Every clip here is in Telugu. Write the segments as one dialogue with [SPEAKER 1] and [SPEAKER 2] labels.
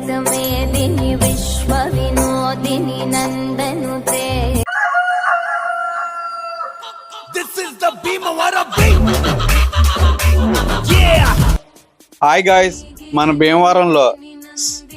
[SPEAKER 1] जगतमेदिनि विश्वविनोदिनि नन्दनुते
[SPEAKER 2] This is the Bhimawara beat. Yeah.
[SPEAKER 3] Hi guys మన భీమవరంలో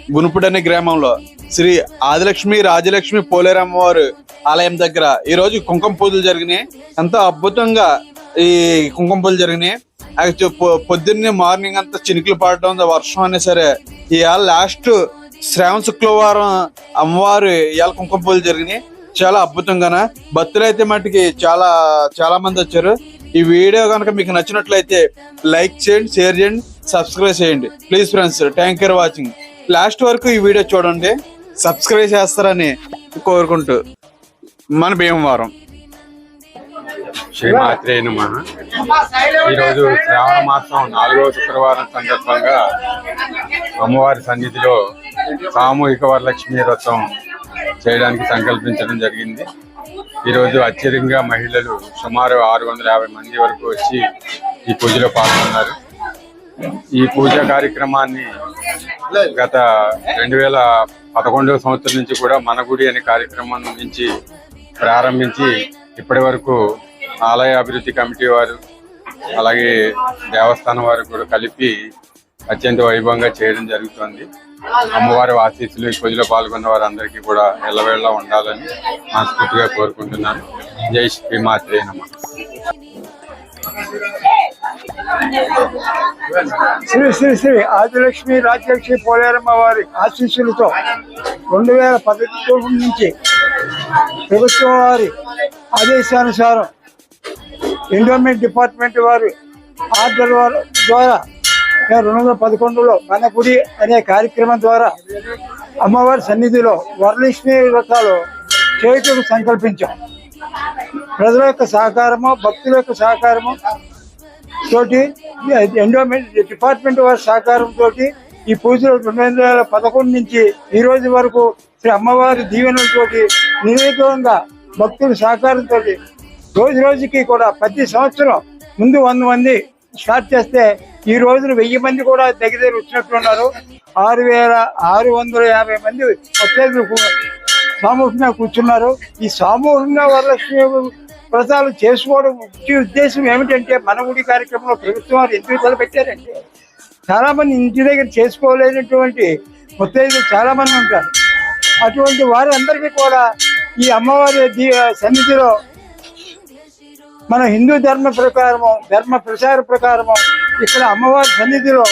[SPEAKER 3] గునుపుడు అనే గ్రామంలో శ్రీ ఆదిలక్ష్మి రాజలక్ష్మి పోలేరమ్మ వారు ఆలయం దగ్గర ఈ రోజు కుంకుమ పూజలు జరిగినాయి ఎంతో అద్భుతంగా ఈ కుంకుమ పూజలు జరిగినాయి. యాక్చు- పొ- పొద్దున్నే మార్నింగ్ అంతా చినుకులు పడటం వర్షం అనే సరే. ఇవాళ లాస్ట్ శ్రావణ శుక్రవారం అమ్మవారు ఇవాళ కుంకుమ పూజలు జరిగినాయి. చాలా అద్భుతంగాన? భక్తులు అయితే మట్టుకి చాలా చాలా మంది వచ్చారు. ఈ వీడియో కనుక మీకు నచ్చినట్లయితే లైక్ చేయండి షేర్ చేయండి సబ్స్క్రైబ్ చేయండి. Please friends thank you watching last వరకు ఈ వీడియో చూడండి. సబ్స్క్రైబ్ చేస్తారని కోరుకుంటూ. మన భీమవరం.
[SPEAKER 4] శ్రీమాత్రే నమ. ఈరోజు శ్రావణ మాసం నాలుగవ శుక్రవారం సందర్భంగా అమ్మవారి సన్నిధిలో సామూహిక వరలక్ష్మి వ్రతం చేయడానికి సంకల్పించడం జరిగింది. ఈరోజు అత్యధికంగా మహిళలు సుమారు ఆరు వందల యాభై మంది వరకు వచ్చి ఈ పూజలో పాల్గొన్నారు. ఈ పూజా కార్యక్రమాన్ని గత రెండు వేల పదకొండవ సంవత్సరం నుంచి కూడా మన గుడి అనే కార్యక్రమం నుంచి ప్రారంభించి ఇప్పటి వరకు ఆలయ అభివృద్ధి కమిటీ వారు అలాగే దేవస్థానం వారు కూడా కలిపి అత్యంత వైభవంగా చేయడం జరుగుతుంది. అమ్మవారి ఆశీస్సులు ఈ పూజలో పాల్గొన్న వారందరికీ కూడా ఎల్లవేళలా ఉండాలని మనస్ఫూర్తిగా కోరుకుంటున్నాను. జై శ్రీమాత్రే నమ.
[SPEAKER 5] శ్రీ శ్రీ శ్రీ ఆదిలక్ష్మి రాజ్యలక్ష్మి పోలేరమ్మ వారి ఆశీస్సులతో రెండు వేల పదకొండు నుంచి ప్రభుత్వం వారి ఆదేశానుసారం ఎండోమెంట్ డిపార్ట్మెంట్ వారు ఆర్డర్ వారు ద్వారా మేము రెండు వందల పదకొండులో కనకుడి అనే కార్యక్రమం ద్వారా అమ్మవారి సన్నిధిలో వరలక్ష్మి వ్రతాలు చేయటం సంకల్పించాం. ప్రజల యొక్క సహకారము భక్తుల యొక్క సహకారము తోటి ఎండోమెంట్ డిపార్ట్మెంట్ వారి సహకారంతో ఈ పూజలు రెండు వేల పదకొండు నుంచి ఈ రోజు వరకు శ్రీ అమ్మవారి దీవెనలతోటి నిర్విఘ్నంగా భక్తుల సహకారంతో రోజు రోజుకి కూడా ప్రతి సంవత్సరం ముందు వంద మంది స్టార్ట్ చేస్తే ఈ రోజున వెయ్యి మంది కూడా దగ్గర దగ్గర వచ్చినట్లున్నారు ఆరు వేల ఆరు వందల యాభై మంది అత్యధిక సామూహికంగా కూర్చున్నారు. ఈ సామూహికంగా వరలక్ష్మి వ్రతాలు చేసుకోవడం ముఖ్య ఉద్దేశం ఏమిటంటే మన గుడి కార్యక్రమంలో ప్రభుత్వం వారు ఎందుకు తలపెట్టారంటే చాలామంది ఇంటి దగ్గర చేసుకోలేనటువంటి ముత్తైదులు చాలామంది ఉంటారు. అటువంటి వారందరికీ కూడా ఈ అమ్మవారి సన్నిధిలో మన హిందూ ధర్మ ప్రకారము ధర్మ ప్రచార ప్రకారము ఇక్కడ అమ్మవారి సన్నిధిలో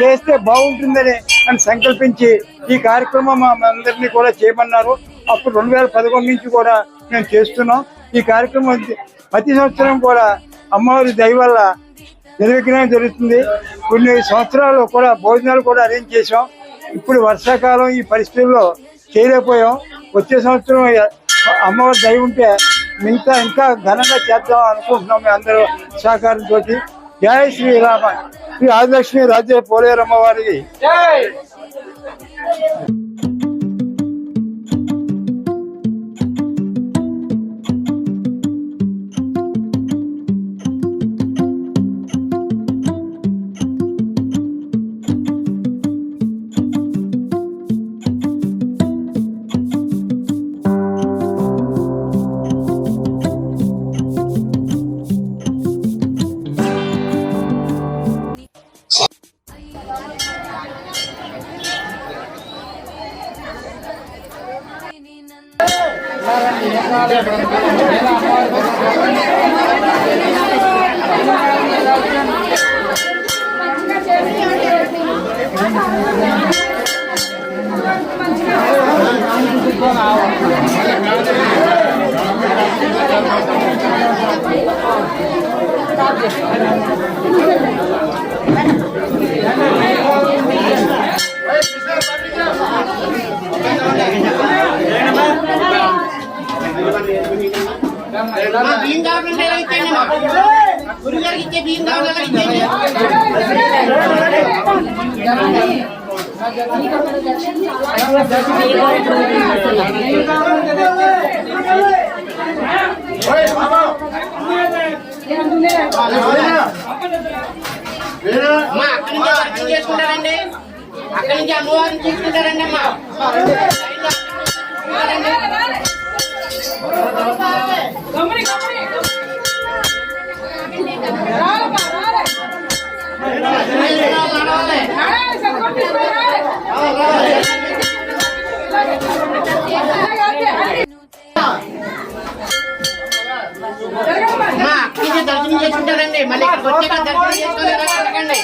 [SPEAKER 5] చేస్తే బాగుంటుందని అని సంకల్పించి ఈ కార్యక్రమం మా అందరినీ కూడా చేయమన్నారు. అప్పుడు రెండు వేల పదకొండు నుంచి కూడా మేము చేస్తున్నాం. ఈ కార్యక్రమం ప్రతి సంవత్సరం కూడా అమ్మవారి దయ వల్ల నిర్విఘ్నం జరుగుతుంది. కొన్ని సంవత్సరాలు కూడా భోజనాలు కూడా అరేంజ్ చేసాం ఇప్పుడు వర్షాకాలం ఈ పరిస్థితుల్లో చేయలేకపోయాం. వచ్చే సంవత్సరం అమ్మవారి దయ ఉంటే మిగతా ఇంకా ఘనంగా చేద్దాం అనుకుంటున్నాం మేము అందరూ సహకారంతో జయ శ్రీరామ శ్రీ ఆదిలక్ష్మి రాజ్య పోలేరమ్మ వారికి ಸಾರ್ ಸಾರ್
[SPEAKER 6] బియ్యం కావాలంటే ఎలా ఇచ్చేయండి ఇచ్చే బియ్యం కావాలి అమ్మా అక్కడి నుంచి చేసుకుంటారండి. అక్కడి నుంచి అమ్మవారిని చూసుకుంటారండి అమ్మా దర్శనం చేసుకుంటారండి. మళ్ళీ ఇక్కడికి వచ్చాక దర్శనం చేసుకుని వెళ్ళకండి